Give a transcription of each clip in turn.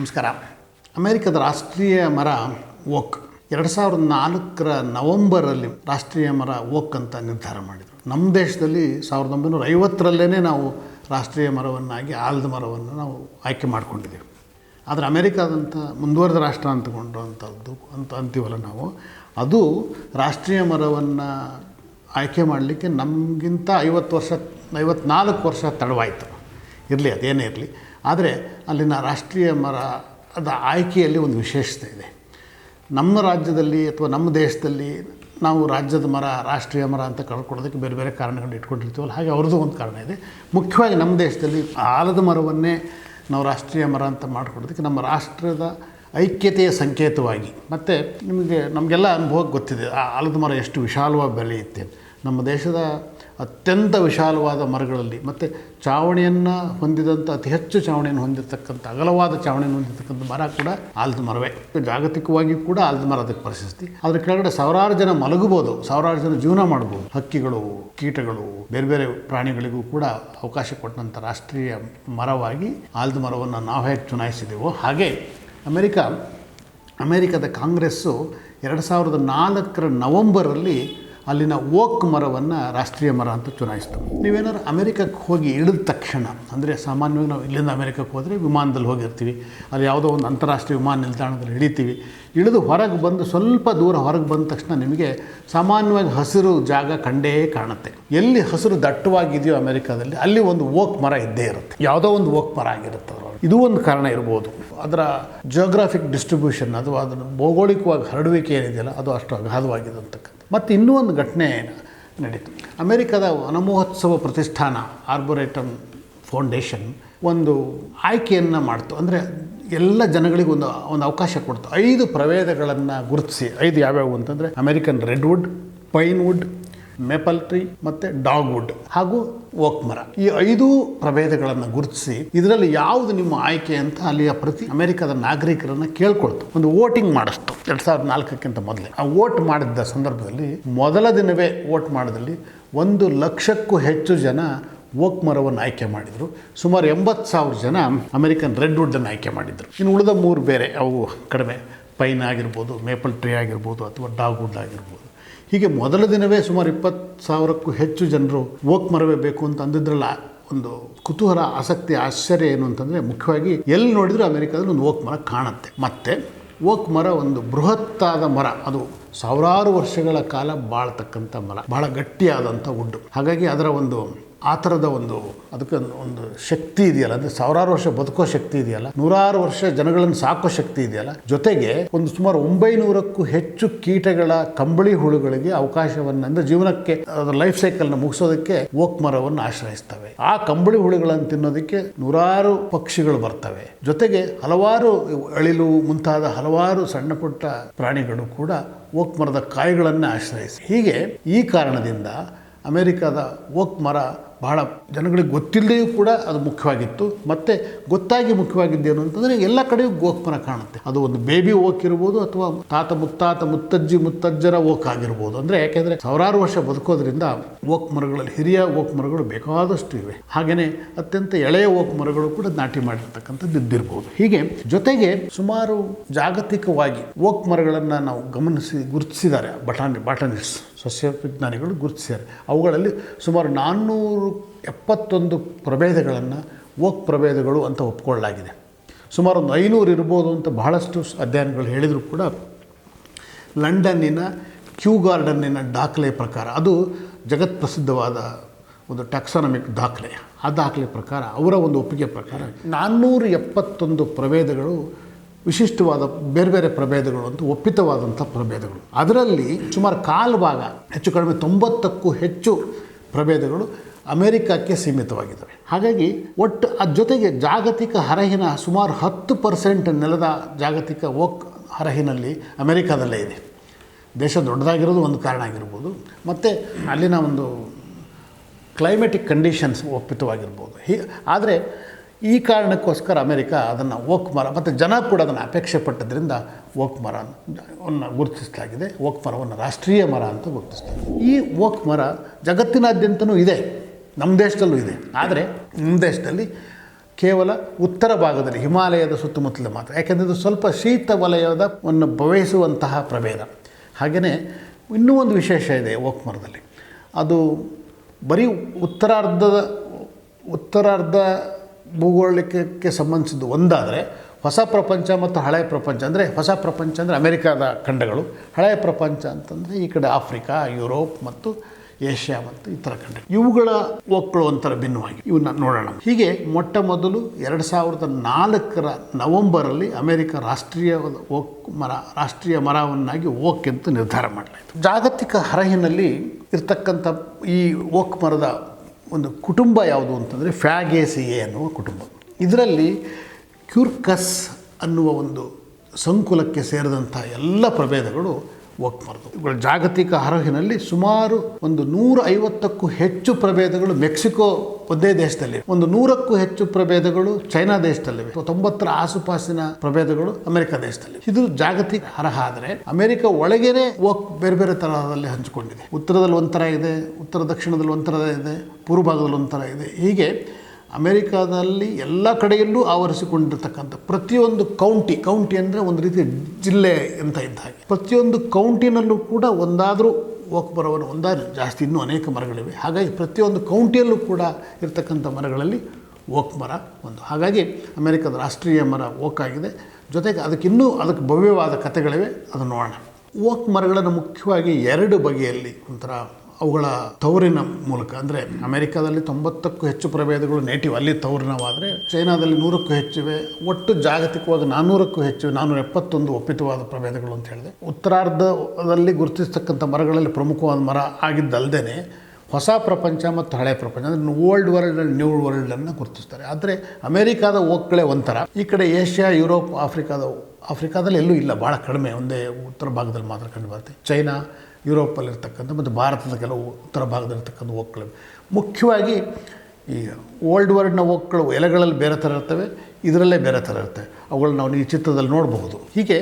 ನಮಸ್ಕಾರ. ಅಮೆರಿಕದ ರಾಷ್ಟ್ರೀಯ ಮರ ಓಕ್ ಎರಡು ಸಾವಿರದ ನಾಲ್ಕರ ನವಂಬರಲ್ಲಿ ರಾಷ್ಟ್ರೀಯ ಮರ ಓಕ್ ಅಂತ ನಿರ್ಧಾರ ಮಾಡಿದರು. ನಮ್ಮ ದೇಶದಲ್ಲಿ ಸಾವಿರದ ಒಂಬೈನೂರ ಐವತ್ತರಲ್ಲೇ ನಾವು ರಾಷ್ಟ್ರೀಯ ಮರವನ್ನಾಗಿ, ಆಲದ ಮರವನ್ನು ನಾವು ಆಯ್ಕೆ ಮಾಡಿಕೊಂಡಿದ್ದೀವಿ. ಆದರೆ ಅಮೆರಿಕಾದಂಥ ಮುಂದುವರೆದ ರಾಷ್ಟ್ರ ಅಂತಕೊಂಡಂಥದ್ದು ಅಂತ ಅಂತೀವಲ್ಲ ನಾವು, ಅದು ರಾಷ್ಟ್ರೀಯ ಮರವನ್ನು ಆಯ್ಕೆ ಮಾಡಲಿಕ್ಕೆ ನಮಗಿಂತ ಐವತ್ತು ವರ್ಷ, ಐವತ್ನಾಲ್ಕು ವರ್ಷ ತಡವಾಯಿತು. ಇರಲಿ, ಅದೇನೇ ಇರಲಿ. ಆದರೆ ಅಲ್ಲಿನ ರಾಷ್ಟ್ರೀಯ ಮರ ಅದ ಆಯ್ಕೆಯಲ್ಲಿ ಒಂದು ವಿಶೇಷತೆ ಇದೆ. ನಮ್ಮ ರಾಜ್ಯದಲ್ಲಿ ಅಥವಾ ನಮ್ಮ ದೇಶದಲ್ಲಿ ನಾವು ರಾಜ್ಯದ ಮರ, ರಾಷ್ಟ್ರೀಯ ಮರ ಅಂತ ಕಳ್ಕೊಳ್ಳೋದಕ್ಕೆ ಬೇರೆ ಬೇರೆ ಕಾರಣಗಳನ್ನ ಇಟ್ಕೊಂಡಿರ್ತೀವಲ್ಲ, ಹಾಗೆ ಅವ್ರದ್ದು ಒಂದು ಕಾರಣ ಇದೆ. ಮುಖ್ಯವಾಗಿ ನಮ್ಮ ದೇಶದಲ್ಲಿ ಆಲದ ಮರವನ್ನೇ ನಾವು ರಾಷ್ಟ್ರೀಯ ಮರ ಅಂತ ಮಾಡಿಕೊಡೋದಕ್ಕೆ ನಮ್ಮ ರಾಷ್ಟ್ರದ ಐಕ್ಯತೆಯ ಸಂಕೇತವಾಗಿ. ಮತ್ತು ನಿಮಗೆ ನಮಗೆಲ್ಲ ಅನುಭವಕ್ಕೆ ಗೊತ್ತಿದೆ, ಆ ಆಲದ ಮರ ಎಷ್ಟು ವಿಶಾಲವಾಗಿ ಬೆಳೆಯುತ್ತೆ. ನಮ್ಮ ದೇಶದ ಅತ್ಯಂತ ವಿಶಾಲವಾದ ಮರಗಳಲ್ಲಿ, ಮತ್ತು ಚಾವಣಿಯನ್ನು ಹೊಂದಿದಂಥ ಅತಿ ಹೆಚ್ಚು ಚಾವಣಿಯನ್ನು ಹೊಂದಿರತಕ್ಕಂಥ, ಅಗಲವಾದ ಚಾವಣಿಯನ್ನು ಹೊಂದಿರತಕ್ಕಂಥ ಮರ ಕೂಡ ಆಲದ ಮರವೇ. ಜಾಗತಿಕವಾಗಿ ಕೂಡ ಆಲದ ಮರ ಅದಕ್ಕೆ ಪ್ರಶಸ್ತಿ. ಅದ್ರ ಕೆಳಗಡೆ ಸಾವಿರಾರು ಜನ ಮಲಗಬಹುದು, ಸಾವಿರಾರು ಜನ ಜೀವನ ಮಾಡ್ಬೋದು ಹಕ್ಕಿಗಳು, ಕೀಟಗಳು, ಬೇರೆ ಬೇರೆ ಪ್ರಾಣಿಗಳಿಗೂ ಕೂಡ ಅವಕಾಶ ಕೊಟ್ಟಂಥ ರಾಷ್ಟ್ರೀಯ ಮರವಾಗಿ ಆಲದ ಮರವನ್ನು ನಾವು ಹೇಗೆ ಚುನಾಯಿಸಿದೆವೋ ಹಾಗೆ ಅಮೆರಿಕ, ಅಮೆರಿಕದ ಕಾಂಗ್ರೆಸ್ಸು ಎರಡು ಸಾವಿರದ ನಾಲ್ಕರ ನವಂಬರಲ್ಲಿ ಅಲ್ಲಿನ ಓಕ್ ಮರವನ್ನು ರಾಷ್ಟ್ರೀಯ ಮರ ಅಂತ ಚುನಾಯಿಸ್ತು. ನೀವೇನಾದ್ರು ಅಮೆರಿಕಕ್ಕೆ ಹೋಗಿ ಇಳಿದ ತಕ್ಷಣ, ಅಂದರೆ ಸಾಮಾನ್ಯವಾಗಿ ನಾವು ಇಲ್ಲಿಂದ ಅಮೆರಿಕಕ್ಕೆ ಹೋದರೆ ವಿಮಾನದಲ್ಲಿ ಹೋಗಿರ್ತೀವಿ, ಅಲ್ಲಿ ಯಾವುದೋ ಒಂದು ಅಂತಾರಾಷ್ಟ್ರೀಯ ವಿಮಾನ ನಿಲ್ದಾಣದಲ್ಲಿ ಇಳಿತೀವಿ, ಇಳಿದು ಹೊರಗೆ ಬಂದು ಸ್ವಲ್ಪ ದೂರ ಹೊರಗೆ ಬಂದ ತಕ್ಷಣ ನಿಮಗೆ ಸಾಮಾನ್ಯವಾಗಿ ಹಸಿರು ಜಾಗ ಕಂಡೇ ಕಾಣುತ್ತೆ. ಎಲ್ಲಿ ಹಸಿರು ದಟ್ಟವಾಗಿದೆಯೋ ಅಮೆರಿಕಾದಲ್ಲಿ, ಅಲ್ಲಿ ಒಂದು ಓಕ್ ಮರ ಇದ್ದೇ ಇರುತ್ತೆ. ಯಾವುದೋ ಒಂದು ಓಕ್ ಮರ ಆಗಿರುತ್ತೆ. ಇದು ಒಂದು ಕಾರಣ ಇರ್ಬೋದು. ಅದರ ಜಿಯೋಗ್ರಾಫಿಕ್ ಡಿಸ್ಟ್ರಿಬ್ಯೂಷನ್ ಅಥವಾ ಅದನ್ನು ಭೌಗೋಳಿಕವಾಗಿ ಹರಡುವಿಕೆ ಏನಿದೆಯಲ್ಲ, ಅದು ಅಷ್ಟು ಅಗಾಧವಾಗಿದೆ ಅಂತಕ್ಕಂಥ ಮತ್ತು ಇನ್ನೂ ಒಂದು ಘಟನೆ ನಡೀತು. ಅಮೆರಿಕದ ವನಮಹೋತ್ಸವ ಪ್ರತಿಷ್ಠಾನ ಆರ್ಬೋರೇಟಮ್ ಫೌಂಡೇಶನ್ ಒಂದು ಆಯ್ಕೆಯನ್ನು ಮಾಡ್ತು. ಅಂದರೆ ಎಲ್ಲ ಜನಗಳಿಗೆ ಒಂದು ಒಂದು ಅವಕಾಶ ಕೊಡ್ತು. ಐದು ಪ್ರಭೇದಗಳನ್ನು ಗುರುತಿಸಿ, ಐದು ಯಾವ್ಯಾವು ಅಂತಂದರೆ American redwood pinewood maple tree ಮತ್ತು ಡಾಗ್ವುಡ್ ಹಾಗೂ ಓಕ್ ಮರ. ಈ ಐದು ಪ್ರಭೇದಗಳನ್ನು ಗುರುತಿಸಿ ಇದರಲ್ಲಿ ಯಾವುದು ನಿಮ್ಮ ಆಯ್ಕೆ ಅಂತ ಅಲ್ಲಿಯ ಪ್ರತಿ ಅಮೆರಿಕದ ನಾಗರಿಕರನ್ನು ಕೇಳ್ಕೊಳ್ತು. ಒಂದು ವೋಟಿಂಗ್ ಮಾಡಿಸ್ತು. ಎರಡು ಸಾವಿರದ ನಾಲ್ಕಕ್ಕಿಂತ ಮೊದಲೇ. ಆ ವೋಟ್ ಮಾಡಿದ್ದ ಸಂದರ್ಭದಲ್ಲಿ ಮೊದಲ ದಿನವೇ ವೋಟ್ ಮಾಡಿದಲ್ಲಿ ಒಂದು ಲಕ್ಷಕ್ಕೂ ಹೆಚ್ಚು ಜನ ಓಕ್ ಮರವನ್ನು ಆಯ್ಕೆ ಮಾಡಿದರು. ಸುಮಾರು ಎಂಬತ್ತು ಸಾವಿರ ಜನ ಅಮೆರಿಕನ್ ರೆಡ್ವುಡ್ಡನ್ನು ಆಯ್ಕೆ ಮಾಡಿದರು. ಇನ್ನು ಉಳಿದ ಮೂರು ಬೇರೆ ಅವು ಕಡಿಮೆ. ಪೈನ್ ಆಗಿರ್ಬೋದು ಮೇಪಲ್ ಟ್ರೀ ಆಗಿರ್ಬೋದು ಅಥವಾ ಡಾಗ್ವುಡ್ ಆಗಿರ್ಬೋದು. ಹೀಗೆ ಮೊದಲ ದಿನವೇ ಸುಮಾರು ಇಪ್ಪತ್ತು ಸಾವಿರಕ್ಕೂ ಹೆಚ್ಚು ಜನರು ಓಕ್ ಮರವೇ ಬೇಕು ಅಂತ ಅಂದಿದ್ರಲ್ಲ, ಒಂದು ಕುತೂಹಲ, ಆಸಕ್ತಿ, ಆಶ್ಚರ್ಯ ಏನು ಅಂತಂದರೆ ಮುಖ್ಯವಾಗಿ ಎಲ್ಲಿ ನೋಡಿದರೂ ಅಮೆರಿಕಾದಲ್ಲಿ ಒಂದು ಓಕ್ ಮರ ಕಾಣುತ್ತೆ. ಮತ್ತು ಓಕ್ ಮರ ಒಂದು ಬೃಹತ್ತಾದ ಮರ, ಅದು ಸಾವಿರಾರು ವರ್ಷಗಳ ಕಾಲ ಬಾಳ್ತಕ್ಕಂಥ ಮರ, ಬಹಳ ಗಟ್ಟಿಯಾದಂಥ ವುಡ್ಡು ಹಾಗಾಗಿ ಅದರ ಒಂದು ಆ ಥರದ ಒಂದು ಅದಕ್ಕೆ ಒಂದು- ಶಕ್ತಿ ಇದೆಯಲ್ಲ, ಅಂದರೆ ಸಾವಿರಾರು ವರ್ಷ ಬದುಕೋ ಶಕ್ತಿ ಇದೆಯಲ್ಲ, ನೂರಾರು ವರ್ಷ ಜನಗಳನ್ನು ಸಾಕೋ ಶಕ್ತಿ ಇದೆಯಲ್ಲ, ಜೊತೆಗೆ ಒಂದು ಸುಮಾರು ಒಂಬೈನೂರಕ್ಕೂ ಹೆಚ್ಚು ಕೀಟಗಳ ಕಂಬಳಿ ಹುಳುಗಳಿಗೆ ಅವಕಾಶವನ್ನು, ಅಂದರೆ ಜೀವನಕ್ಕೆ ಅದರ ಲೈಫ್ ಸೈಕಲ್ನ ಮುಗಿಸೋದಕ್ಕೆ ಓಕ್ ಮರವನ್ನು ಆಶ್ರಯಿಸ್ತವೆ. ಆ ಕಂಬಳಿ ಹುಳುಗಳನ್ನು ತಿನ್ನೋದಕ್ಕೆ ನೂರಾರು ಪಕ್ಷಿಗಳು ಬರ್ತವೆ. ಜೊತೆಗೆ ಹಲವಾರು ಅಳಿಲು, ಮುಂತಾದ ಹಲವಾರು ಸಣ್ಣ ಪುಟ್ಟ ಪ್ರಾಣಿಗಳು ಕೂಡ ಓಕ್ ಮರದ ಕಾಯಿಗಳನ್ನು ಆಶ್ರಯಿಸಿ. ಹೀಗೆ ಈ ಕಾರಣದಿಂದ ಅಮೆರಿಕದ ಓಕ್ ಮರ ಬಹಳ ಜನಗಳಿಗೆ ಗೊತ್ತಿಲ್ಲದೆಯೂ ಕೂಡ ಅದು ಮುಖ್ಯವಾಗಿತ್ತು. ಮತ್ತು ಗೊತ್ತಾಗಿ ಮುಖ್ಯವಾಗಿದ್ದೇನು ಅಂತಂದರೆ ಎಲ್ಲ ಕಡೆಯೂ ಗೋಕ್ಮರ ಮರ ಕಾಣುತ್ತೆ. ಅದು ಒಂದು ಬೇಬಿ ಓಕ್ ಇರ್ಬೋದು ಅಥವಾ ತಾತ ಮುತ್ತಾತ ಮುತ್ತಜ್ಜಿ, ಮುತ್ತಜ್ಜರ ಓಕ್ ಆಗಿರ್ಬೋದು. ಅಂದರೆ ಯಾಕೆಂದರೆ ಸಾವಿರಾರು ವರ್ಷ ಬದುಕೋದ್ರಿಂದ ಓಕ್ ಮರಗಳಲ್ಲಿ, ಹಿರಿಯ ಓಕ್ ಮರಗಳು ಬೇಕಾದಷ್ಟು ಇವೆ. ಹಾಗೆಯೇ ಅತ್ಯಂತ ಎಳೆಯ ಓಕ್ ಮರಗಳು ಕೂಡ ನಾಟಿ ಮಾಡಿರ್ತಕ್ಕಂಥದ್ದು ಇದ್ದಿರ್ಬೋದು. ಹೀಗೆ ಜೊತೆಗೆ ಸುಮಾರು ಜಾಗತಿಕವಾಗಿ ಓಕ್ ಮರಗಳನ್ನು ನಾವು ಗಮನಿಸಿ ಗುರುತಿಸಿದ್ದಾರೆ. ಬಟಾನಿ ಬಾಟನಿಸ್ಟ್ ಸಸ್ಯ ವಿಜ್ಞಾನಿಗಳು ಗುರುತಿಸಿದ್ದಾರೆ. ಅವುಗಳಲ್ಲಿ ಸುಮಾರು ನಾನ್ನೂರು ಎಪ್ಪತ್ತೊಂದು ಪ್ರಭೇದಗಳನ್ನು ಓಕ್ ಪ್ರಭೇದಗಳು ಅಂತ ಒಪ್ಕೊಳ್ಳಲಾಗಿದೆ. ಸುಮಾರು ಒಂದು ಐನೂರು ಇರ್ಬೋದು ಅಂತ ಬಹಳಷ್ಟು ಅಧ್ಯಯನಗಳು ಹೇಳಿದರೂ ಕೂಡ ಲಂಡನ್ನಿನ ಕ್ಯೂ ಗಾರ್ಡನ್ನಿನ ದಾಖಲೆ ಪ್ರಕಾರ, ಅದು ಜಗತ್ ಪ್ರಸಿದ್ಧವಾದ ಒಂದು ಟ್ಯಾಕ್ಸಾನಮಿಕ್ ದಾಖಲೆ. ಆ ದಾಖಲೆ ಪ್ರಕಾರ, ಅವರ ಒಂದು ಒಪ್ಪಿಗೆ ಪ್ರಕಾರ ನಾನ್ನೂರ ಎಪ್ಪತ್ತೊಂದು ಪ್ರಭೇದಗಳು ವಿಶಿಷ್ಟವಾದ ಬೇರೆ ಬೇರೆ ಪ್ರಭೇದಗಳು ಅಂತ ಒಪ್ಪಿತವಾದಂಥ ಪ್ರಭೇದಗಳು. ಅದರಲ್ಲಿ ಸುಮಾರು ಕಾಲು ಭಾಗ, ಹೆಚ್ಚು ಕಡಿಮೆ ತೊಂಬತ್ತಕ್ಕೂ ಹೆಚ್ಚು ಪ್ರಭೇದಗಳು ಅಮೆರಿಕಕ್ಕೆ ಸೀಮಿತವಾಗಿದ್ದಾವೆ. ಹಾಗಾಗಿ ಒಟ್ಟು ಅದ ಜೊತೆಗೆ ಜಾಗತಿಕ ಹರಹಿನ ಸುಮಾರು ಹತ್ತು ಪರ್ಸೆಂಟ್ ನೆಲದ ಜಾಗತಿಕ ಓಕ್ ಹರಹಿನಲ್ಲಿ ಅಮೆರಿಕಾದಲ್ಲೇ ಇದೆ. ದೇಶ ದೊಡ್ಡದಾಗಿರೋದು ಒಂದು ಕಾರಣ ಆಗಿರ್ಬೋದು. ಮತ್ತು ಅಲ್ಲಿನ ಒಂದು ಕ್ಲೈಮೆಟಿಕ್ ಕಂಡೀಷನ್ಸ್ ಒಪ್ಪಿತವಾಗಿರ್ಬೋದು. ಹೀ, ಆದರೆ ಈ ಕಾರಣಕ್ಕೋಸ್ಕರ ಅಮೆರಿಕ ಅದನ್ನು ಓಕ್ ಮರ, ಮತ್ತು ಜನ ಕೂಡ ಅದನ್ನು ಅಪೇಕ್ಷೆ ಪಟ್ಟದ್ರಿಂದ ಓಕ್ ಮರವನ್ನು ಗುರುತಿಸಲಾಗಿದೆ. ಓಕ್ ಮರವನ್ನು ರಾಷ್ಟ್ರೀಯ ಮರ ಅಂತ ಗುರುತಿಸ್ತಾರೆ. ಈ ಓಕ್ ಮರ ಜಗತ್ತಿನಾದ್ಯಂತನೂ ಇದೆ. ನಮ್ಮ ದೇಶದಲ್ಲೂ ಇದೆ. ಆದರೆ ನಮ್ಮ ದೇಶದಲ್ಲಿ ಕೇವಲ ಉತ್ತರ ಭಾಗದಲ್ಲಿ, ಹಿಮಾಲಯದ ಸುತ್ತಮುತ್ತಲ ಮಾತ್ರ. ಯಾಕೆಂದರೆ ಇದು ಸ್ವಲ್ಪ ಶೀತ ವಲಯದ ಒಂದು ಬಯಸುವಂತಹ ಪ್ರಭೇದ. ಹಾಗೆಯೇ ಇನ್ನೂ ಒಂದು ವಿಶೇಷ ಇದೆ ಓಕ್ ಮರದಲ್ಲಿ. ಅದು ಬರೀ ಉತ್ತರಾರ್ಧದ, ಉತ್ತರಾರ್ಧ ಭೂಗೋಳಕ್ಕೆ ಸಂಬಂಧಿಸಿದ್ದು ಒಂದಾದರೆ ಹೊಸ ಪ್ರಪಂಚ ಮತ್ತು ಹಳೆಯ ಪ್ರಪಂಚ. ಅಂದರೆ ಹೊಸ ಪ್ರಪಂಚ ಅಂದರೆ ಅಮೆರಿಕಾದ ಖಂಡಗಳು. ಹಳೆಯ ಪ್ರಪಂಚ ಅಂತಂದರೆ ಈ ಕಡೆ ಆಫ್ರಿಕಾ, ಯುರೋಪ್ ಮತ್ತು ಏಷ್ಯಾ ಮತ್ತು ಇತರ ಖಂಡ ಇವುಗಳ ಒಕ್ಕಳು ಒಂಥರ ಭಿನ್ನವಾಗಿ. ಇವನ್ನ ನೋಡೋಣ. ಹೀಗೆ ಮೊಟ್ಟ ಮೊದಲು ಎರಡು ಸಾವಿರದ ನಾಲ್ಕರ ನವೆಂಬರಲ್ಲಿ ಅಮೆರಿಕ ರಾಷ್ಟ್ರೀಯ ಓಕ್ ಮರ, ರಾಷ್ಟ್ರೀಯ ಮರವನ್ನಾಗಿ ಓಕ್ ಅಂತ ನಿರ್ಧಾರ ಮಾಡಲಾಯಿತು ಜಾಗತಿಕ ಹರಹಿನಲ್ಲಿ ಇರ್ತಕ್ಕಂಥ ಈ ಓಕ್ ಮರದ ಒಂದು ಕುಟುಂಬ ಯಾವುದು ಅಂತಂದರೆ ಫ್ಯಾಗೇಸಿಯೆ ಅನ್ನುವ ಕುಟುಂಬ. ಇದರಲ್ಲಿ ಕ್ಯೂರ್ಕಸ್ ಅನ್ನುವ ಒಂದು ಸಂಕುಲಕ್ಕೆ ಸೇರಿದಂಥ ಎಲ್ಲ ಪ್ರಭೇದಗಳು ಮರದು ಇವುಗಳ ಜಾಗತಿಕ ಹರಹಿನಲ್ಲಿ ಸುಮಾರು ಒಂದು ನೂರ ಐವತ್ತಕ್ಕೂ ಹೆಚ್ಚು ಪ್ರಭೇದಗಳು ಮೆಕ್ಸಿಕೋ ಒಂದೇ ದೇಶದಲ್ಲಿ ಒಂದು ನೂರಕ್ಕೂ ಹೆಚ್ಚು ಪ್ರಭೇದಗಳು ಚೈನಾ ದೇಶದಲ್ಲಿವೆ ತೊಂಬತ್ತರ ಆಸುಪಾಸಿನ ಪ್ರಭೇದಗಳು ಅಮೆರಿಕ ದೇಶದಲ್ಲಿ ಇದು ಜಾಗತಿಕ ಹರಹ ಆದರೆ ಅಮೆರಿಕ ಒಳಗೇನೆ ಓಕ್ ಬೇರೆ ಬೇರೆ ತರಹದಲ್ಲಿ ಹಂಚಿಕೊಂಡಿದೆ. ಉತ್ತರದಲ್ಲಿ ಒಂಥರ ಇದೆ, ಉತ್ತರ ದಕ್ಷಿಣದಲ್ಲಿ ಒಂಥರ ಇದೆ, ಪೂರ್ವ ಭಾಗದಲ್ಲಿ ಒಂಥರ ಇದೆ. ಹೀಗೆ ಅಮೆರಿಕಾದಲ್ಲಿ ಎಲ್ಲ ಕಡೆಯಲ್ಲೂ ಆವರಿಸಿಕೊಂಡಿರ್ತಕ್ಕಂಥ ಪ್ರತಿಯೊಂದು ಕೌಂಟಿ ಕೌಂಟಿ ಅಂದರೆ ಒಂದು ರೀತಿ ಜಿಲ್ಲೆ ಅಂತ ಇದ್ದ ಹಾಗೆ. ಪ್ರತಿಯೊಂದು ಕೌಂಟಿನಲ್ಲೂ ಕೂಡ ಒಂದಾದರೂ ಓಕ್ ಮರವನ್ನು ಒಂದಾದರೂ ಜಾಸ್ತಿ ಇನ್ನೂ ಅನೇಕ ಮರಗಳಿವೆ. ಹಾಗಾಗಿ ಪ್ರತಿಯೊಂದು ಕೌಂಟಿಯಲ್ಲೂ ಕೂಡ ಇರತಕ್ಕಂಥ ಮರಗಳಲ್ಲಿ ಓಕ್ ಮರ ಒಂದು. ಹಾಗಾಗಿ ಅಮೆರಿಕದ ರಾಷ್ಟ್ರೀಯ ಮರ ಓಕ್ ಆಗಿದೆ ಜೊತೆಗೆ ಅದಕ್ಕಿನ್ನೂ ಅದಕ್ಕೆ ಭವ್ಯವಾದ ಕಥೆಗಳಿವೆ. ಅದನ್ನು ನೋಡೋಣ. ಓಕ್ ಮರಗಳನ್ನು ಮುಖ್ಯವಾಗಿ ಎರಡು ಬಗೆಯಲ್ಲಿ ಒಂಥರ ಅವುಗಳ ತವರಿನ ಮೂಲಕ, ಅಂದರೆ ಅಮೆರಿಕಾದಲ್ಲಿ ತೊಂಬತ್ತಕ್ಕೂ ಹೆಚ್ಚು ಪ್ರಭೇದಗಳು ನೇಟಿವ್ ಅಲ್ಲಿ ತವರಿನವಾದರೆ ಚೈನಾದಲ್ಲಿ ನೂರಕ್ಕೂ ಹೆಚ್ಚಿವೆ, ಒಟ್ಟು ಜಾಗತಿಕವಾಗಿ ನಾನ್ನೂರಕ್ಕೂ ಹೆಚ್ಚು ನಾನ್ನೂರ ಎಪ್ಪತ್ತೊಂದು ಒಪ್ಪಿತವಾದ ಪ್ರಭೇದಗಳು ಅಂತ ಹೇಳಿದೆ. ಉತ್ತರಾರ್ಧದಲ್ಲಿ ಗುರುತಿಸ್ತಕ್ಕಂಥ ಮರಗಳಲ್ಲಿ ಪ್ರಮುಖವಾದ ಮರ ಆಗಿದ್ದಲ್ಲದೇ ಹೊಸ ಪ್ರಪಂಚ ಮತ್ತು ಹಳೆ ಪ್ರಪಂಚ, ಅಂದರೆ ಓಲ್ಡ್ ವರ್ಲ್ಡ್ ಆ್ಯಂಡ್ ನ್ಯೂ ವರ್ಲ್ಡನ್ನು ಗುರುತಿಸ್ತಾರೆ. ಆದರೆ ಅಮೆರಿಕಾದ ಓಕ್ಗಳೇ ಒಂಥರ. ಈ ಕಡೆ ಏಷ್ಯಾ, ಯುರೋಪ್, ಆಫ್ರಿಕಾದ, ಆಫ್ರಿಕಾದಲ್ಲಿ ಎಲ್ಲೂ ಇಲ್ಲ ಭಾಳ ಕಡಿಮೆ, ಒಂದೇ ಉತ್ತರ ಭಾಗದಲ್ಲಿ ಮಾತ್ರ ಕಂಡು ಬರುತ್ತೆ. ಚೈನಾ ಯುರೋಪಲ್ಲಿರ್ತಕ್ಕಂಥ ಮತ್ತು ಭಾರತದ ಕೆಲವು ಉತ್ತರ ಭಾಗದಲ್ಲಿರ್ತಕ್ಕಂಥ ಒಕ್ಕಳು ಮುಖ್ಯವಾಗಿ ಈ ಓಲ್ಡ್ ವರ್ಡ್ನ ಒಕ್ಕಳು ಎಲೆಗಳಲ್ಲಿ ಬೇರೆ ಥರ ಇರ್ತವೆ, ಇದರಲ್ಲೇ ಬೇರೆ ಥರ ಇರ್ತವೆ. ಅವುಗಳನ್ನ ನಾವು ಈ ಚಿತ್ರದಲ್ಲಿ ನೋಡಬಹುದು. ಹೀಗೆ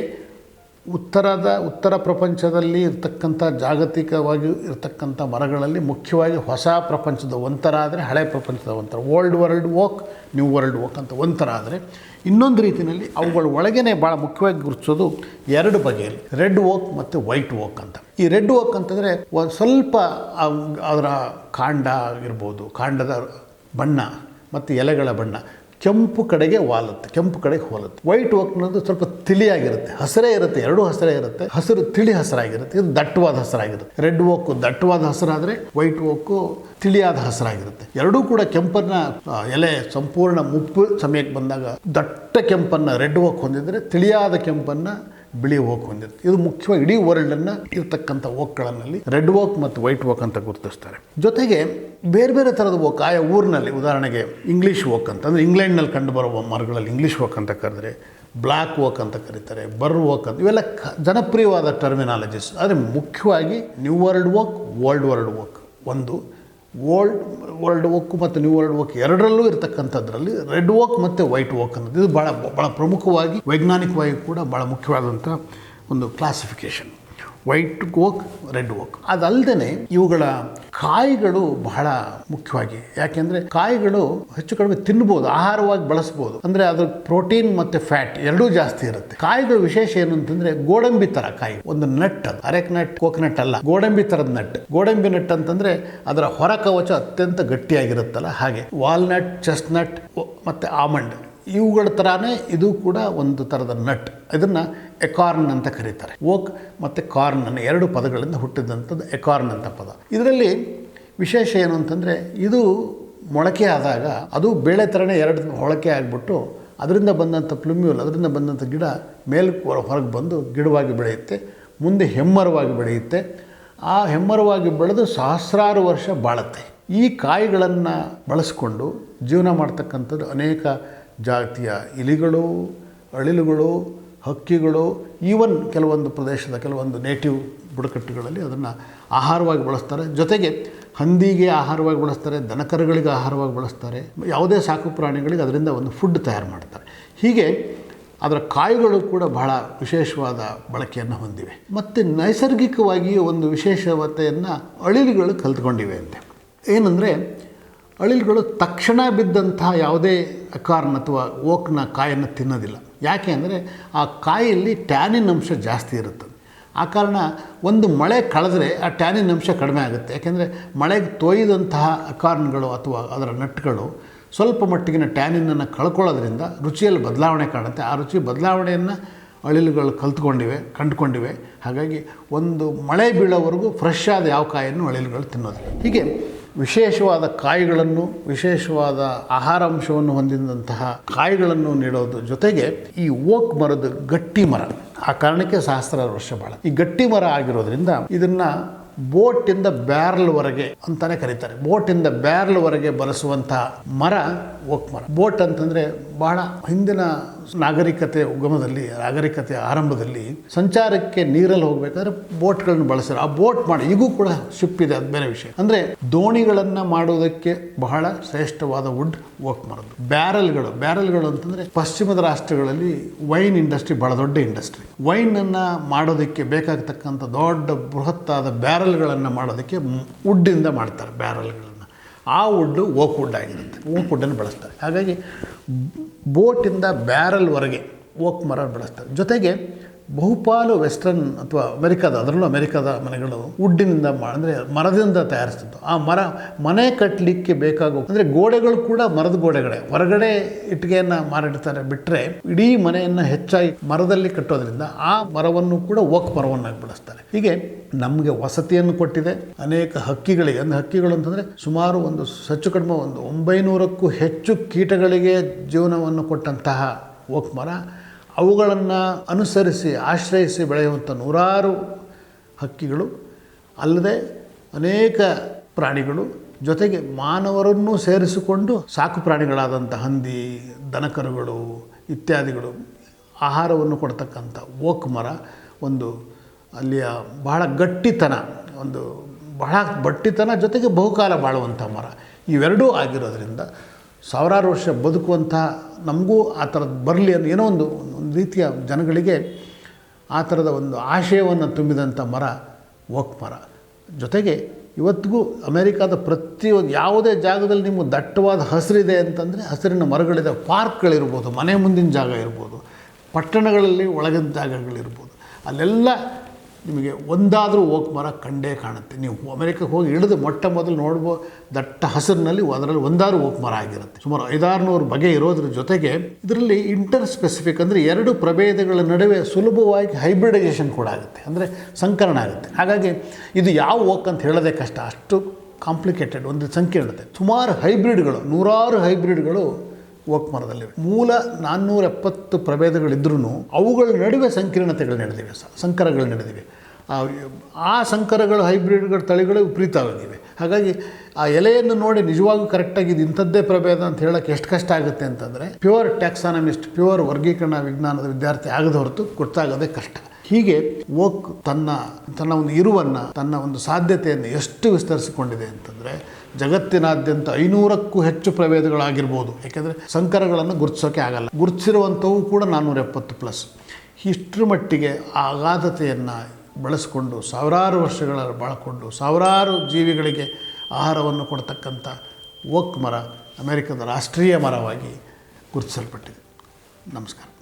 ಉತ್ತರದ, ಉತ್ತರ ಪ್ರಪಂಚದಲ್ಲಿ ಇರ್ತಕ್ಕಂಥ ಜಾಗತಿಕವಾಗಿ ಇರ್ತಕ್ಕಂಥ ಮರಗಳಲ್ಲಿ ಮುಖ್ಯವಾಗಿ ಹೊಸ ಪ್ರಪಂಚದ ಒಂಥರ ಆದರೆ ಹಳೆ ಪ್ರಪಂಚದ ಒಂಥರ. Old world oak new world oak ಅಂತ ಒಂಥರ ಆದರೆ ಇನ್ನೊಂದು ರೀತಿಯಲ್ಲಿ ಅವುಗಳ ಒಳಗೇ ಭಾಳ ಮುಖ್ಯವಾಗಿ ಗುರುತಿಸೋದು ಎರಡು ಬಗೆಯಲ್ಲಿ ರೆಡ್ ಓಕ್ ಮತ್ತು ವೈಟ್ ಓಕ್ ಅಂತ. ಈ ರೆಡ್ ಓಕ್ ಅಂತಂದರೆ ಒಂದು ಸ್ವಲ್ಪ ಅದರ ಕಾಂಡ ಆಗಿರ್ಬೋದು, ಕಾಂಡದ ಬಣ್ಣ ಮತ್ತು ಎಲೆಗಳ ಬಣ್ಣ. ಕೆಂಪು ಕಡೆಗೆ ವಾಲುತ್ತೆ, ಕೆಂಪು ಕಡೆಗೆ ಹೋಲತ್ತೆ. ವೈಟ್ ಓಕ್ ಅನ್ನೋದು ಸ್ವಲ್ಪ ತಿಳಿಯಾಗಿರುತ್ತೆ, ಹಸಿರೇ ಇರುತ್ತೆ, ಎರಡೂ ಹಸಿರೇ ಇರುತ್ತೆ. ಹಸಿರು ತಿಳಿ ಹಸಿರಾಗಿರುತ್ತೆ, ಇದು ದಟ್ಟವಾದ ಹಸಿರಾಗಿರುತ್ತೆ. ರೆಡ್ ಓಕು ದಟ್ಟವಾದ ಹಸಿರಾದರೆ ವೈಟ್ ಓಕು ತಿಳಿಯಾದ ಹಸಿರಾಗಿರುತ್ತೆ. ಎರಡೂ ಕೂಡ ಕೆಂಪನ್ನ ಎಲೆ ಸಂಪೂರ್ಣ ಮುಪ್ಪು ಸಮಯಕ್ಕೆ ಬಂದಾಗ ದಟ್ಟ ಕೆಂಪನ್ನು ರೆಡ್ ಓಕ್ ಹೊಂದಿದರೆ ತಿಳಿಯಾದ ಕೆಂಪನ್ನು ಬಿಳಿ ಓಕ್ ಹೊಂದಿರುತ್ತೆ. ಇದು ಮುಖ್ಯವಾಗಿ ಇಡೀ ವರ್ಲ್ಡನ್ನು ಇರ್ತಕ್ಕಂಥ ಓಕ್ಗಳಲ್ಲಿ ರೆಡ್ ಓಕ್ ಮತ್ತು ವೈಟ್ ಓಕ್ ಅಂತ ಗುರುತಿಸ್ತಾರೆ. ಜೊತೆಗೆ ಬೇರೆ ಬೇರೆ ಥರದ ಓಕ್, ಆಯಾ ಊರಿನಲ್ಲಿ, ಉದಾಹರಣೆಗೆ ಇಂಗ್ಲೀಷ್ ಓಕ್ ಅಂತ, ಅಂದರೆ ಇಂಗ್ಲೆಂಡ್ನಲ್ಲಿ ಕಂಡುಬರುವ ಮರಗಳಲ್ಲಿ ಇಂಗ್ಲೀಷ್ ಓಕ್ ಅಂತ ಕರೆದ್ರೆ ಬ್ಲ್ಯಾಕ್ ಓಕ್ ಅಂತ ಕರೀತಾರೆ ಬರ್ ಓಕ್ ಅಂತ, ಇವೆಲ್ಲ ಜನಪ್ರಿಯವಾದ ಟರ್ಮಿನಾಲಜೀಸ್ ಆದರೆ ಮುಖ್ಯವಾಗಿ new world oak old world oak. ಒಂದು ಓಲ್ಡ್ ವರ್ಲ್ಡ್ ಓಕ್ ಮತ್ತು ನ್ಯೂ ವರ್ಲ್ಡ್ ಓಕ್ ಎರಡರಲ್ಲೂ ಇರತಕ್ಕಂಥದ್ರಲ್ಲಿ ರೆಡ್ ಓಕ್ ಮತ್ತು ವೈಟ್ ಓಕ್ ಅನ್ನೋದು. ಇದು ಭಾಳ ಭಾಳ ಪ್ರಮುಖವಾಗಿ, ವೈಜ್ಞಾನಿಕವಾಗಿ ಕೂಡ ಭಾಳ ಮುಖ್ಯವಾದಂಥ ಒಂದು classification white oak, red oak. ಅದಲ್ಲದೆ ಇವುಗಳ ಕಾಯಿಗಳು ಬಹಳ ಮುಖ್ಯವಾಗಿ. ಯಾಕೆಂದರೆ ಕಾಯಿಗಳು ಹೆಚ್ಚು ಕಡಿಮೆ ತಿನ್ಬೋದು, ಆಹಾರವಾಗಿ ಬಳಸ್ಬೋದು. ಅಂದರೆ ಅದ್ರ ಪ್ರೋಟೀನ್ ಮತ್ತು ಫ್ಯಾಟ್ ಎರಡೂ ಜಾಸ್ತಿ ಇರುತ್ತೆ. ಕಾಯಿಗಳ ವಿಶೇಷ ಏನು ಅಂತಂದ್ರೆ ಗೋಡಂಬಿ ಥರ ಕಾಯಿ. ಒಂದು ನಟ್ ಅದು. ಅರೆಕ್ ನಟ್ ಕೋಕೋನಟ್ ಅಲ್ಲ. ಗೋಡಂಬಿ ಥರದ ನಟ್. ಗೋಡಂಬಿ ನಟ್ ಅಂತಂದ್ರೆ ಅದರ ಹೊರ ಕವಚ ಅತ್ಯಂತ ಗಟ್ಟಿಯಾಗಿರುತ್ತಲ್ಲ, ಹಾಗೆ ವಾಲ್ನಟ್ ಚೆಸ್ನಟ್ ಮತ್ತು ಆಮಂಡ್. ಇವುಗಳ ಥರನೇ ಇದು ಕೂಡ ಒಂದು ಥರದ ನಟ್. ಇದನ್ನು ಎಕಾರ್ನ್ ಅಂತ ಕರೀತಾರೆ. ಓಕ್ ಮತ್ತು ಕಾರ್ನ್ ಅನ್ನೋ ಎರಡು ಪದಗಳಿಂದ ಹುಟ್ಟಿದಂಥದ್ದು ಎಕಾರ್ನ್ ಅಂತ ಪದ. ಇದರಲ್ಲಿ ವಿಶೇಷ ಏನು ಅಂತಂದರೆ ಇದು ಮೊಳಕೆ ಆದಾಗ ಅದು ಬೇಳೆ ಥರನೇ ಎರಡು ಮೊಳಕೆ ಆಗಿಬಿಟ್ಟು ಅದರಿಂದ ಬಂದಂಥ ಪ್ಲುಮ್ಯೂಲ್, ಅದರಿಂದ ಬಂದಂಥ ಗಿಡ ಮೇಲ್ ಹೊರಗೆ ಬಂದು ಗಿಡವಾಗಿ ಬೆಳೆಯುತ್ತೆ, ಮುಂದೆ ಹೆಮ್ಮರವಾಗಿ ಬೆಳೆಯುತ್ತೆ. ಆ ಹೆಮ್ಮರವಾಗಿ ಬೆಳೆದು ಸಹಸ್ರಾರು ವರ್ಷ ಬಾಳುತ್ತೆ. ಈ ಕಾಯಿಗಳನ್ನು ಬಳಸ್ಕೊಂಡು ಜೀವನ ಮಾಡ್ತಕ್ಕಂಥದ್ದು ಅನೇಕ ಜಾತಿಯ ಇಲಿಗಳು, ಅಳಿಲುಗಳು, ಹಕ್ಕಿಗಳು, ಈವನ್ ಕೆಲವೊಂದು ಪ್ರದೇಶದ ಕೆಲವೊಂದು ನೇಟಿವ್ ಬುಡಕಟ್ಟುಗಳಲ್ಲಿ ಅದನ್ನು ಆಹಾರವಾಗಿ ಬಳಸ್ತಾರೆ. ಜೊತೆಗೆ ಹಂದಿಗೆ ಆಹಾರವಾಗಿ ಬಳಸ್ತಾರೆ, ದನಕರುಗಳಿಗೆ ಆಹಾರವಾಗಿ ಬಳಸ್ತಾರೆ, ಯಾವುದೇ ಸಾಕು ಪ್ರಾಣಿಗಳಿಗೆ ಅದರಿಂದ ಒಂದು ಫುಡ್ ತಯಾರು ಮಾಡ್ತಾರೆ. ಹೀಗೆ ಅದರ ಕಾಯಿಗಳು ಕೂಡ ಬಹಳ ವಿಶೇಷವಾದ ಬಳಕೆಯನ್ನು ಹೊಂದಿವೆ. ಮತ್ತು ನೈಸರ್ಗಿಕವಾಗಿ ಒಂದು ವಿಶೇಷವತೆಯನ್ನು ಅಳಿಲುಗಳು ಕಲ್ತ್ಕೊಂಡಿವೆ ಅಂತೆ. ಏನಂದರೆ ಅಳಿಲುಗಳು ತಕ್ಷಣ ಬಿದ್ದಂತಹ ಯಾವುದೇ ಕಾರ್ನ್ ಅಥವಾ ಓಕ್ನ ಕಾಯನ್ನು ತಿನ್ನೋದಿಲ್ಲ. ಯಾಕೆ ಅಂದರೆ ಆ ಕಾಯಲ್ಲಿ ಟ್ಯಾನಿನ್ ಅಂಶ ಜಾಸ್ತಿ ಇರುತ್ತೆ. ಆ ಕಾರಣ ಒಂದು ಮಳೆ ಕಳೆದ್ರೆ ಆ ಟ್ಯಾನಿನ್ ಅಂಶ ಕಡಿಮೆ ಆಗುತ್ತೆ. ಯಾಕೆಂದರೆ ಮಳೆಗೆ ತೊಯ್ದಂತಹ ಕಾರ್ನ್ಗಳು ಅಥವಾ ಅದರ ನಟ್ಗಳು ಸ್ವಲ್ಪ ಮಟ್ಟಿಗಿನ ಟ್ಯಾನಿನನ್ನು ಕಳ್ಕೊಳ್ಳೋದ್ರಿಂದ ರುಚಿಯಲ್ಲಿ ಬದಲಾವಣೆ ಕಾಣುತ್ತೆ. ಆ ರುಚಿ ಬದಲಾವಣೆಯನ್ನು ಅಳಿಲುಗಳು ಕಲ್ತ್ಕೊಂಡಿವೆ, ಕಂಡುಕೊಂಡಿವೆ. ಹಾಗಾಗಿ ಒಂದು ಮಳೆ ಬೀಳೋವರೆಗೂ ಫ್ರೆಶ್ ಆದ ಯಾವ ಕಾಯನ್ನು ಅಳಿಲುಗಳು ತಿನ್ನೋದಿಲ್ಲ. ಹೀಗೆ ವಿಶೇಷವಾದ ಕಾಯಿಗಳನ್ನು, ವಿಶೇಷವಾದ ಆಹಾರಾಂಶವನ್ನು ಹೊಂದಿದಂತಹ ಕಾಯಿಗಳನ್ನು ನೀಡೋದು ಜೊತೆಗೆ ಈ ಓಕ್ ಮರದ ಗಟ್ಟಿ ಮರ. ಆ ಕಾರಣಕ್ಕೆ ಸಹಸ್ರಾರು ವರ್ಷ ಬಾಳ ಈ ಗಟ್ಟಿ ಮರ ಆಗಿರೋದ್ರಿಂದ ಇದನ್ನ ಬೋಟಿಂದ ಬ್ಯಾರಲ್ವರೆಗೆ ಅಂತಾನೆ ಕರೀತಾರೆ. ಬೋಟಿಂದ ಬ್ಯಾರಲ್ವರೆಗೆ ಬಳಸುವಂತಹ ಮರ ಓಕ್ ಮರ. ಬೋಟ್ ಅಂತಂದ್ರೆ ಬಹಳ ಹಿಂದಿನ ನಾಗರಿಕತೆ ಉಗಮದಲ್ಲಿ ನಾಗರಿಕತೆ ಆರಂಭದಲ್ಲಿ ಸಂಚಾರಕ್ಕೆ ನೀರಲ್ಲಿ ಹೋಗ್ಬೇಕಾದ್ರೆ ಬೋಟ್ಗಳನ್ನು ಬಳಸ್ತಾರೆ. ಆ ಬೋಟ್ ಮಾಡಿ, ಈಗೂ ಕೂಡ ಶಿಪ್ ಇದೆ ಅದು ಬೇರೆ ವಿಷಯ. ಅಂದರೆ ದೋಣಿಗಳನ್ನು ಮಾಡೋದಕ್ಕೆ ಬಹಳ ಶ್ರೇಷ್ಠವಾದ ವುಡ್ ವೋಕ್ ಮಾಡೋದು. ಬ್ಯಾರಲ್ಗಳು ಬ್ಯಾರಲ್ಗಳು ಅಂತಂದರೆ ಪಶ್ಚಿಮದ ರಾಷ್ಟ್ರಗಳಲ್ಲಿ ವೈನ್ ಇಂಡಸ್ಟ್ರಿ ಬಹಳ ದೊಡ್ಡ ಇಂಡಸ್ಟ್ರಿ. ವೈನನ್ನು ಮಾಡೋದಕ್ಕೆ ಬೇಕಾಗತಕ್ಕಂಥ ದೊಡ್ಡ ಬೃಹತ್ತಾದ ಬ್ಯಾರಲ್ಗಳನ್ನು ಮಾಡೋದಕ್ಕೆ ವುಡ್ಡಿಂದ ಮಾಡ್ತಾರೆ ಬ್ಯಾರಲ್ಗಳನ್ನು ಆ ವುಡ್ಡು ಓಕ್ ವುಡ್ ಆಗಿರುತ್ತೆ. ಓಕ್ ವುಡ್ಡನ್ನು ಬಳಸ್ತಾರೆ. ಹಾಗಾಗಿ ಬೋಟಿಂದ ಬ್ಯಾರಲ್ವರೆಗೆ ಓಕ್ ಮರ ಬಳಸ್ತಾರೆ. ಜೊತೆಗೆ ಬಹುಪಾಲು ವೆಸ್ಟರ್ನ್ ಅಥವಾ ಅಮೆರಿಕದ, ಅದರಲ್ಲೂ ಅಮೆರಿಕದ ಮನೆಗಳು ವುಡ್ಡಿನಿಂದ ಮಾ, ಅಂದರೆ ಮರದಿಂದ ತಯಾರಿಸ್ತಿದ್ದು ಆ ಮರ, ಮನೆ ಕಟ್ಟಲಿಕ್ಕೆ ಬೇಕಾಗೋ, ಅಂದರೆ ಗೋಡೆಗಳು ಕೂಡ ಮರದ ಗೋಡೆಗಳೇ. ಹೊರಗಡೆ ಇಟ್ಟಿಗೆಯನ್ನು ಮಾರಿಡ್ತಾರೆ ಬಿಟ್ಟರೆ ಇಡೀ ಮನೆಯನ್ನು ಹೆಚ್ಚಾಗಿ ಮರದಲ್ಲಿ ಕಟ್ಟೋದ್ರಿಂದ ಆ ಮರವನ್ನು ಕೂಡ ಒಕ್ ಮರವನ್ನಾಗಿ ಬಳಸ್ತಾರೆ ಹೀಗೆ ನಮಗೆ ವಸತಿಯನ್ನು ಕೊಟ್ಟಿದೆ. ಅನೇಕ ಹಕ್ಕಿಗಳಿಗೆ, ಅಂದರೆ ಹಕ್ಕಿಗಳು ಅಂತಂದರೆ ಸುಮಾರು ಒಂದು ಹೆಚ್ಚು ಕಡಿಮೆ ಒಂದು ಒಂಬೈನೂರಕ್ಕೂ ಹೆಚ್ಚು ಕೀಟಗಳಿಗೆ ಜೀವನವನ್ನು ಕೊಟ್ಟಂತಹ ಓಕ್ ಮರ. ಅವುಗಳನ್ನು ಅನುಸರಿಸಿ, ಆಶ್ರಯಿಸಿ ಬೆಳೆಯುವಂಥ ನೂರಾರು ಹಕ್ಕಿಗಳು, ಅಲ್ಲದೆ ಅನೇಕ ಪ್ರಾಣಿಗಳು, ಜೊತೆಗೆ ಮಾನವರನ್ನು ಸೇರಿಸಿಕೊಂಡು ಸಾಕು ಪ್ರಾಣಿಗಳಾದಂಥ ಹಂದಿ, ದನಕರುಗಳು ಇತ್ಯಾದಿಗಳು ಆಹಾರವನ್ನು ಕೊಡ್ತಕ್ಕಂಥ ಓಕ್ ಮರ ಒಂದು ಅಲ್ಲಿಯ ಬಹಳ ಗಟ್ಟಿತನ, ಒಂದು ಬಹಳ ಬಟ್ಟಿತನ ಜೊತೆಗೆ ಬಹುಕಾಲ ಬಾಳುವಂಥ ಮರ. ಇವೆರಡೂ ಆಗಿರೋದ್ರಿಂದ ಸಾವಿರಾರು ವರ್ಷ ಬದುಕುವಂಥ ನಮಗೂ ಆ ಥರದ್ದು ಬರಲಿ ಅನ್ನೋ ಏನೋ ಒಂದು ಒಂದು ರೀತಿಯ ಜನಗಳಿಗೆ ಆ ಥರದ ಒಂದು ಆಶಯವನ್ನು ತುಂಬಿದಂಥ ಮರ ಓಕ್ ಮರ. ಜೊತೆಗೆ ಇವತ್ತಿಗೂ ಅಮೇರಿಕಾದ ಪ್ರತಿಯೊಂದು ಯಾವುದೇ ಜಾಗದಲ್ಲಿ ನಿಮಗೆ ದಟ್ಟವಾದ ಹಸಿರಿದೆ ಅಂತಂದರೆ ಹಸಿರಿನ ಮರಗಳಿದೆ, ಪಾರ್ಕ್ಗಳಿರ್ಬೋದು, ಮನೆ ಮುಂದಿನ ಜಾಗ ಇರ್ಬೋದು, ಪಟ್ಟಣಗಳಲ್ಲಿ ಒಳಗಿನ ಜಾಗಗಳಿರ್ಬೋದು, ಅಲ್ಲೆಲ್ಲ ನಿಮಗೆ ಒಂದಾದರೂ ಓಕ್ ಮರ ಕಂಡೇ ಕಾಣುತ್ತೆ. ನೀವು ಅಮೆರಿಕಕ್ಕೆ ಹೋಗಿ ಇಳಿದು ಮೊಟ್ಟ ಮೊದಲು ನೋಡ್ಬೋ ದಟ್ಟ ಹಸಿರಿನಲ್ಲಿ ಅದರಲ್ಲಿ ಒಂದಾರು ಓಕ್ ಮರ ಆಗಿರುತ್ತೆ. ಸುಮಾರು ಐದಾರುನೂರು ಬಗೆ ಇರೋದ್ರ ಜೊತೆಗೆ ಇದರಲ್ಲಿ ಇಂಟರ್ ಸ್ಪೆಸಿಫಿಕ್ ಅಂದರೆ ಎರಡು ಪ್ರಭೇದಗಳ ನಡುವೆ ಸುಲಭವಾಗಿ ಹೈಬ್ರಿಡೈಸೇಷನ್ ಕೂಡ ಆಗುತ್ತೆ. ಅಂದರೆ ಸಂಕರಣ ಆಗುತ್ತೆ. ಹಾಗಾಗಿ ಇದು ಯಾವ ಓಕ್ ಅಂತ ಹೇಳೋದೇ ಕಷ್ಟ. ಅಷ್ಟು ಕಾಂಪ್ಲಿಕೇಟೆಡ್ ಒಂದು ಸಂಕೀರ್ಣತೆ ಸುಮಾರು ಹೈಬ್ರಿಡ್ಗಳು, ನೂರಾರು ಹೈಬ್ರಿಡ್ಗಳು ಓಕ್ ಮರದಲ್ಲಿವೆ. ಮೂಲ ನಾನ್ನೂರ ಎಪ್ಪತ್ತು ಪ್ರಭೇದಗಳಿದ್ರೂ ಅವುಗಳ ನಡುವೆ ಸಂಕೀರ್ಣತೆಗಳು ನಡೆದಿವೆ ಸಂಕರಗಳು ನಡೆದಿವೆ. ಆ ಸಂಕರಗಳು, ಹೈಬ್ರಿಡ್ಗಳ, ತಳಿಗಳು ವಿಪರೀತವಾಗಿವೆ. ಹಾಗಾಗಿ ಆ ಎಲೆಯನ್ನು ನೋಡಿ ನಿಜವಾಗೂ ಕರೆಕ್ಟಾಗಿ ಇದು ಇಂಥದ್ದೇ ಪ್ರಭೇದ ಅಂತ ಹೇಳೋಕ್ಕೆ ಎಷ್ಟು ಕಷ್ಟ ಆಗುತ್ತೆ ಅಂತಂದರೆ, ಪ್ಯೂರ್ ಟ್ಯಾಕ್ಸಾನಮಿಸ್ಟ್, ಪ್ಯೂರ್ ವರ್ಗೀಕರಣ ವಿಜ್ಞಾನದ ವಿದ್ಯಾರ್ಥಿ ಆಗದ ಹೊರತು ಗೊತ್ತಾಗೋದೇ ಕಷ್ಟ. ಹೀಗೆ ಓಕ್ ತನ್ನ ತನ್ನ ಒಂದು ಇರುವನ್ನು, ತನ್ನ ಒಂದು ಸಾಧ್ಯತೆಯನ್ನು ಎಷ್ಟು ವಿಸ್ತರಿಸಿಕೊಂಡಿದೆ ಅಂತಂದರೆ, ಜಗತ್ತಿನಾದ್ಯಂತ ಐನೂರಕ್ಕೂ ಹೆಚ್ಚು ಪ್ರಭೇದಗಳಾಗಿರ್ಬೋದು. ಯಾಕೆಂದರೆ ಸಂಕರಗಳನ್ನು ಗುರುತಿಸೋಕೆ ಆಗಲ್ಲ. ಗುರುತಿಸಿರುವಂಥವು ಕೂಡ ನಾನ್ನೂರ ಎಪ್ಪತ್ತು ಪ್ಲಸ್ ಇಷ್ಟರ ಮಟ್ಟಿಗೆ ಆ ಬಳಸಿಕೊಂಡು, ಸಾವಿರಾರು ವರ್ಷಗಳ ಬಾಳ್ಕೊಂಡು, ಸಾವಿರಾರು ಜೀವಿಗಳಿಗೆ ಆಹಾರವನ್ನು ಕೊಡ್ತಕ್ಕಂಥ ಓಕ್ ಮರ ಅಮೆರಿಕದ ರಾಷ್ಟ್ರೀಯ ಮರವಾಗಿ ಗುರುತಿಸಲ್ಪಟ್ಟಿದೆ. ನಮಸ್ಕಾರ.